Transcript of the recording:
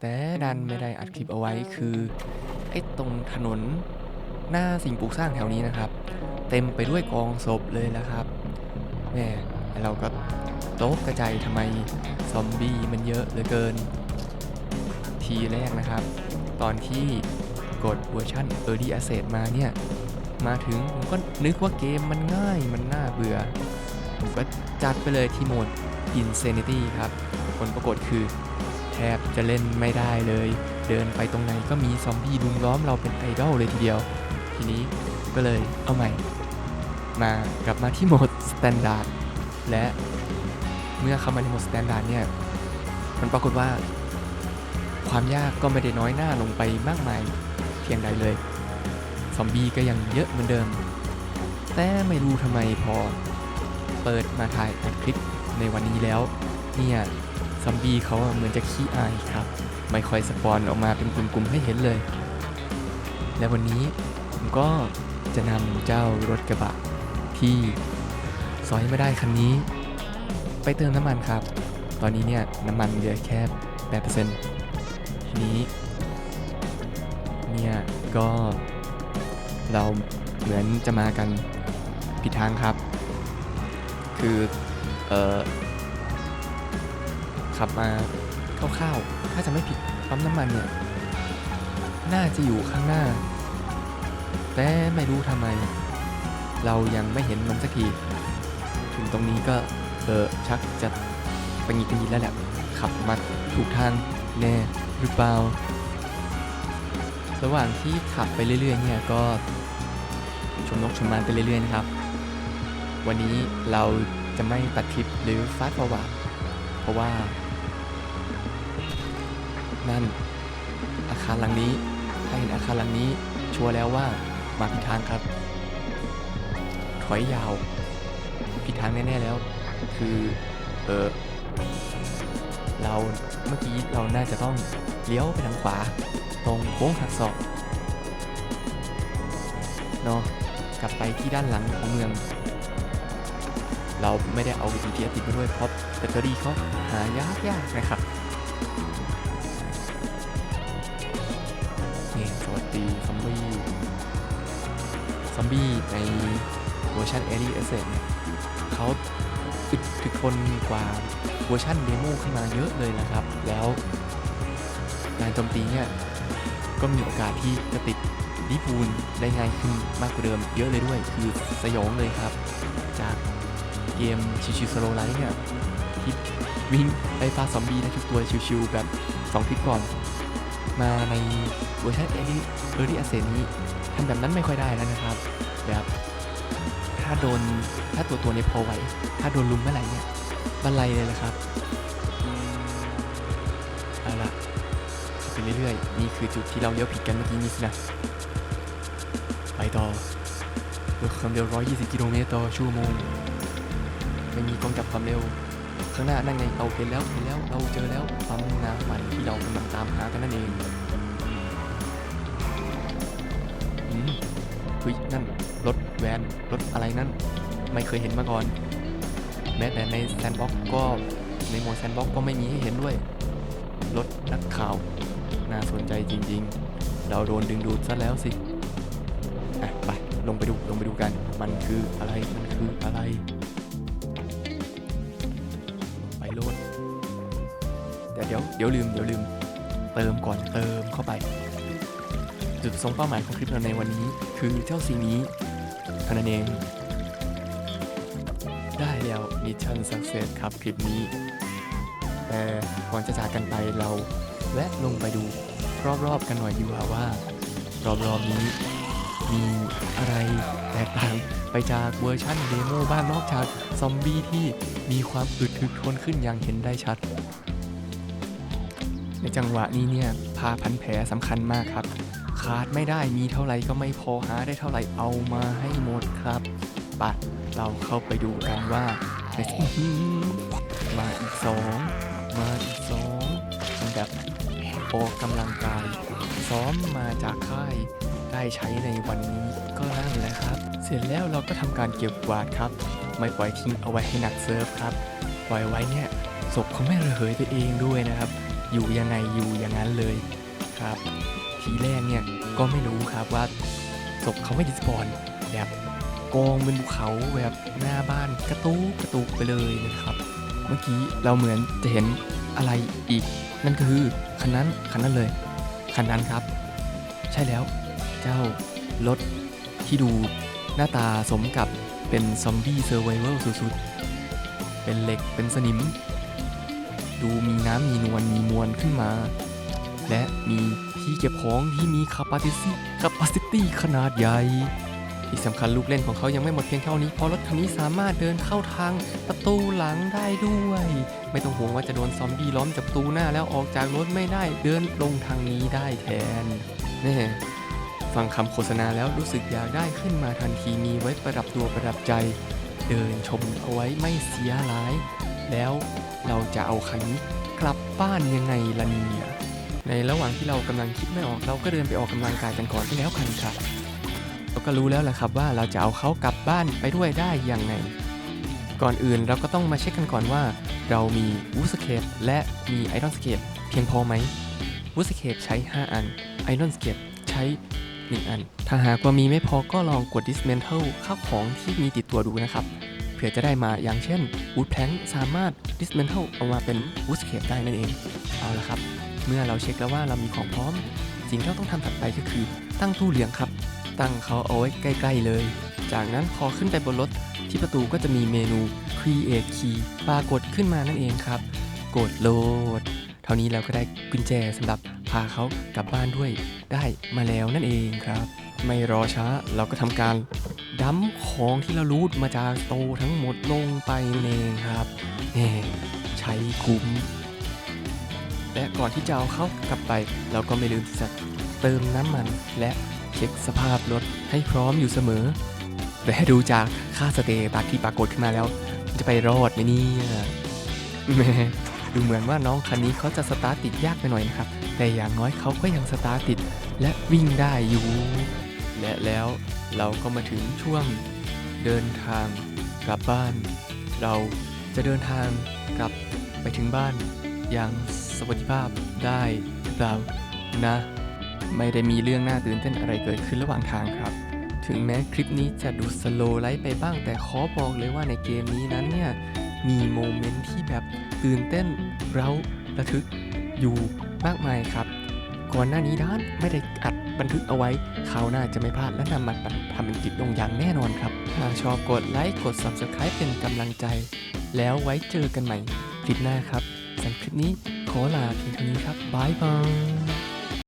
แต่ดันไม่ได้อัดคลิปเอาไว้คือไอ้ตรงถนนหน้าสิ่งปลูกสร้างแถวนี้นะครับ เต็มไปด้วยกองศพเลยละครับแม่เราก็โต๊ะกระจายทำไมซอมบี้มันเยอะเหลือเกิน ทีแรกนะครับ ตอนที่กดเวอร์ชัน Early Access มาเนี่ย มาถึงผมก็นึกว่าเกมมันง่ายมันน่าเบื่อ ผมก็จัดไปเลยที่โหมด Insanity ครับ ผลปรากฏคือแทบจะเล่นไม่ได้เลย เดินไปตรงไหนก็มีซอมบี้ลุมล้อมเราเป็นไอดอลเลยทีเดียว ทีนี้ก็เลยเอาใหม่ มากลับมาที่โหมด Standard และเมื่อเข้ามาในโหมด Standard เนี่ยมันปรากฏว่า ความยากก็ไม่ได้น้อยหน้าลงไปมากมายเพียงใดเลยซอมบี้ก็ยังเยอะเหมือนเดิม แต่ไม่รู้ทำไมพอ เปิดมาถ่ายอัดคลิปในวันนี้แล้ว เนี่ย ซอมบี้เขาเหมือนจะขี้อายครับ ไม่ค่อยสปอนออกมาเป็นกลุ่มๆให้เห็นเลย และวันนี้ผมก็จะนำเจ้ารถกระบะที่ซอยไม่ได้คันนี้ ไปเติมน้ำมันครับ ตอนนี้เนี่ยน้ำมันเหลือแค่8%ทีนี้ เนี่ยก็เราเหมือนจะมากันผิดทางครับ คือ เอ่อ ขับมาคร่าวๆถ้าจะไม่ผิดปั๊มน้ำมันเนี่ย น่าจะอยู่ข้างหน้า แต่ไม่รู้ทำไม เรายังไม่เห็นมันสักที ถึงตรงนี้ก็เออชักจะปังงีตังงีแล้วแหละ ขับมาถูกทางแน่หรือเปล่า ระหว่างที่ขับไปเรื่อยๆเนี่ยก็ชมนกชมมันไปเรื่อยๆนะครับ วันนี้เราจะไม่ตัดคลิปหรือฟาสต์ฟอร์วาร์ดเพราะว่า นั่น อาคารหลังนี้ ถ้าเห็นอาคารหลังนี้ ชัวร์แล้วว่ามาผิดทางครับ ถอยยาวผิดทางแน่ๆแล้ว คือ เออเราเมื่อกี้เราน่าจะต้องเลี้ยวไปทางขวา ตรงโค้งหักศอกเนาะกลับไปที่ด้านหลังของเมือง เราไม่ได้เอา GPS ติดมาด้วยเพราะแบตเตอรี่เขาหายากยากๆนะครับ บี้ในเวอร์ชัน Early Access เนี่ยเขาอึดถึกทนกว่าเวอร์ชันเดโมขึ้นมาเยอะเลยนะครับ แล้วการโจมตีเนี่ยก็มีโอกาสที่จะติดดิปูนได้ง่ายขึ้นมากกว่าเดิมเยอะเลยด้วย คือสยองเลยครับ จากเกมชิวๆสโลไลท์เนี่ยที่วิ่งไล่ฟาซอมบี้ได้ทุกตัวชิวๆแบบ2คลิปก่อน มาในเวอร์ชัน Early Access นี้ทำแบบนั้นไม่ค่อยได้แล้วนะครับ แบบถ้าโดนถ้าตัวตัวนี้พอไหว ถ้าโดนลุมเมื่อไหร่เนี่ยบันไลเลยละครับเอาละไปเรื่อยๆ นี่คือจุดที่เราเลี้ยวผิดกันเมื่อกี้นี้นะไปต่อด้วยความเร็ว 120 กิโลเมตรต่อชั่วโมงไม่มีกล้องจับความเร็ว ข้างหน้านั่นไงเราเห็นแล้วเห็นแล้วเราเจอแล้วปั๊มน้ำมันที่เรากำลังตามหากันนั่นเองอืมเฮ้ยนั่นรถแวนรถอะไรนั่น ไม่เคยเห็นมาก่อน แม้แต่ในแซนด์บ็อกก็ในโมแซนด์บ็อกก็ไม่มีให้เห็นด้วย รถนักข่าว น่าสนใจจริง ๆ เราโดนดึงดูดซะแล้วสิอะไปลงไปดูลงไปดูกัน มันคืออะไรมันคืออะไร เดี๋ยวเดี๋ยวลืมเดี๋ยวลืมเติมก่อนเติมเข้าไป จุดประสงค์เป้าหมายของคลิปเราในวันนี้ คือเจ้าสิ่งนี้เท่านั้นเอง ได้แล้วมิชชั่นสักเซสครับคลิปนี้แต่ก่อนจะจากกันไปเราแวะลงไปดูรอบๆกันหน่อยดีกว่าว่า รอบๆนี้มีอะไรแตกต่างไปจากเวอร์ชั่นเดโมบ้างนอกจากซอมบี้ที่มีความอึดถึกทนขึ้นอย่างเห็นได้ชัด ในจังหวะนี้เนี่ยพาพันแผลสำคัญมากครับ ขาดไม่ได้มีเท่าไหร่ก็ไม่พอหาได้เท่าไหร่เอามาให้หมดครับปะเราเข้าไปดูกันว่า มาอีกสองมาอีกสองมันแบบออกกำลังกาย ซ้อมมาจากค่ายได้ใช้ในวันนี้ก็นั่นแหละครับ เสร็จแล้วเราก็ทำการเก็บกวาดครับ ไม่ปล่อยทิ้งเอาไว้ให้หนักเซิร์ฟครับ ปล่อยไว้เนี่ยศพเขาไม่ระเหยไปเองด้วยนะครับ อยู่ยังไงอยู่อย่างนั้นเลยครับ ทีแรกเนี่ยก็ไม่รู้ครับว่าศพเขาไม่ดิสปอนแบบกองเป็นภูเขาแบบหน้าบ้านกระตุกกระตุกไปเลยนะครับ เมื่อกี้เราเหมือนจะเห็นอะไรอีก นั่นก็คือคันนั้นคันนั้นเลยคันนั้นครับ ใช่แล้วเจ้ารถที่ดูหน้าตาสมกับเป็นซอมบี้เซอร์ไวเวลสุดๆ เป็นเหล็กเป็นสนิม ดูมีน้ำมีนวลมีมวลขึ้นมา และมีที่เก็บของที่มี capacity capacity ขนาดใหญ่ ที่สำคัญลูกเล่นของเขายังไม่หมดเพียงเท่านี้เพราะรถคันนี้สามารถเดินเข้าทางประตูหลังได้ด้วย ไม่ต้องห่วงว่าจะโดนซอมบี้ล้อมจากประตูหน้าแล้วออกจากรถไม่ได้เดินลงทางนี้ได้แทนแน่ฟังคำโฆษณาแล้วรู้สึกอยากได้ขึ้นมาทันทีมีไว้ประดับตัวประดับใจ เดินชมเอาไว้ไม่เสียหลาย แล้วเราจะเอาคันนี้กลับบ้านยังไงล่ะเนี่ยในระหว่างที่เรากำลังคิดไม่ออกเราก็เดินไปออกกำลังกายกันก่อนก็แล้วกันครับเราก็รู้แล้วแหละครับว่าเราจะเอาเขากลับบ้านไปด้วยได้ยังไง ก่อนอื่นเราก็ต้องมาเช็คกันก่อนว่า เรามีวูสเคปและมีไอรอนสเคปเพียงพอไหมวูสเคปใช้ 5 อันไอรอนสเคปใช้ 1 อัน ถ้าหากว่ามีไม่พอก็ลองกด dismantle ข้าวของที่มีติดตัวดูนะครับ เผื่อจะได้มาอย่างเช่น wood plank สามารถ dismantle ออกมาเป็น wood scape ได้นั่นเอง เอาละครับ เมื่อเราเช็คแล้วว่าเรามีของพร้อม สิ่งที่เราต้องทำถัดไปก็คือ ตั้งตู้เลี้ยงครับ ตั้งเขาเอาไว้ใกล้ ๆเลย จากนั้นพอขึ้นไปบนรถที่ประตูก็จะมีเมนู create key ปรากฏขึ้นมานั่นเองครับ กดโหลด เท่านี้เราก็ได้กุญแจสำหรับพาเขากลับบ้านด้วยได้มาแล้วนั่นเองครับ ไม่รอช้าเราก็ทำการ ดัมของที่เรารูดมาจากโตทั้งหมดลงไปเองครับแหมใช้คุ้ม และก่อนที่จะเอาเข้ากลับไป เราก็ไม่ลืมที่จะเติมน้ำมันและเช็คสภาพรถให้พร้อมอยู่เสมอ และดูจากค่าสเตตัสที่ปรากฏขึ้นมาแล้ว จะไปรอดไหมเนี่ยแหมดูเหมือนว่าน้องคันนี้เขาจะสตาร์ติดยากไปหน่อยนะครับ แต่อย่างน้อยเขาก็ยังสตาร์ติดและวิ่งได้อยู่ และแล้วเราก็มาถึงช่วงเดินทางกลับบ้าน เราจะเดินทางกลับไปถึงบ้าน อย่างสวัสดิภาพได้หรือเปล่านะ ไม่ได้มีเรื่องน่าตื่นเต้นอะไรเกิดขึ้นระหว่างทางครับ ถึงแม้คลิปนี้จะดูสโลไลฟ์ไปบ้าง แต่ขอบอกเลยว่าในเกมนี้นั้นเนี่ยมีโมเมนต์ที่แบบตื่นเต้นเร้าระทึกอยู่มากมายครับ ก่อนหน้านี้ด้านไม่ได้อัด บันทึกเอาไว้คราวหน้าจะไม่พลาดและนำมาทำเป็นกิจลงอย่างแน่นอนครับหากชอบกดไลค์กด Subscribe เป็นกำลังใจ แล้วไว้เจอกันใหม่คลิปหน้าครับสำหรับคลิปนี้ขอลาเพียงเท่านี้ครับบายบาย